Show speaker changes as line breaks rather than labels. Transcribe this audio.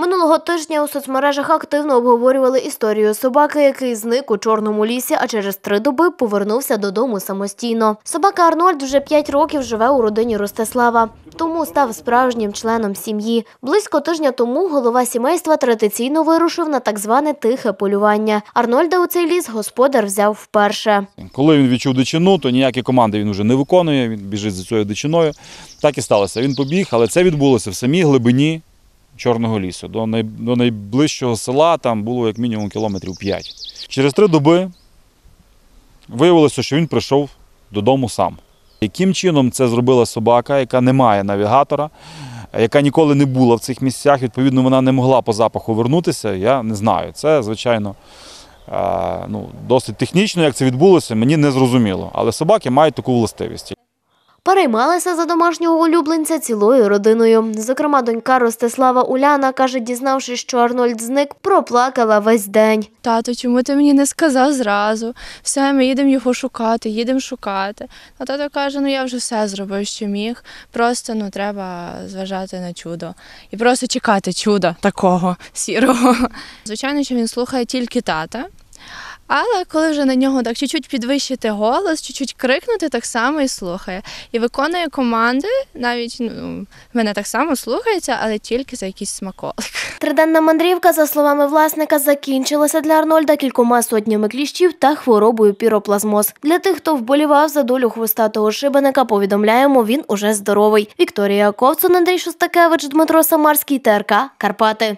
Минулого тижня у соцмережах активно обговорювали історію собаки, який зник у чорному лісі, а через три доби повернувся додому самостійно. Собака Арнольд вже п'ять років живе у родині Ростислава, тому став справжнім членом сім'ї. Близько тижня тому голова сімейства традиційно вирушив на так зване тихе полювання. Арнольда у цей ліс господар взяв вперше.
Коли він відчув дичину, то ніякі команди він вже не виконує, він біжить за цією дичиною. Так і сталося. Він побіг, але це відбулося в самій глибині Чорного лісу. До, най, до найближчого села там було як мінімум кілометрів 5. Через три доби виявилося, що він прийшов додому сам. Яким чином це зробила собака, яка не має навігатора, яка ніколи не була в цих місцях, відповідно, вона не могла по запаху вернутися, я не знаю. Це, звичайно, ну, досить технічно, як це відбулося, мені не зрозуміло. Але собаки мають таку властивість.
Переймалися за домашнього улюбленця цілою родиною. Зокрема, донька Ростислава Уляна каже, дізнавшись, що Арнольд зник, проплакала весь день.
Тато, чому ти мені не сказав зразу? Все, ми їдемо його шукати, їдемо шукати. А тато каже: ну я вже все зробив, що міг. Просто ну треба зважати на чудо і просто чекати чуда такого сірого. Звичайно, що він слухає тільки тата. Але коли вже на нього так чуть-чуть підвищити голос, чуть-чуть крикнути, так само і слухає. І виконує команди, навіть ну, мене так само слухається, але тільки за якийсь смаколик.
Триденна мандрівка, за словами власника, закінчилася для Арнольда кількома сотнями кліщів та хворобою піроплазмоз. Для тих, хто вболівав за долю хвостатого шибеника, повідомляємо, він уже здоровий. Вікторія Ковцун, Андрій Шостакевич, Дмитро Самарський, ТРК, Карпати.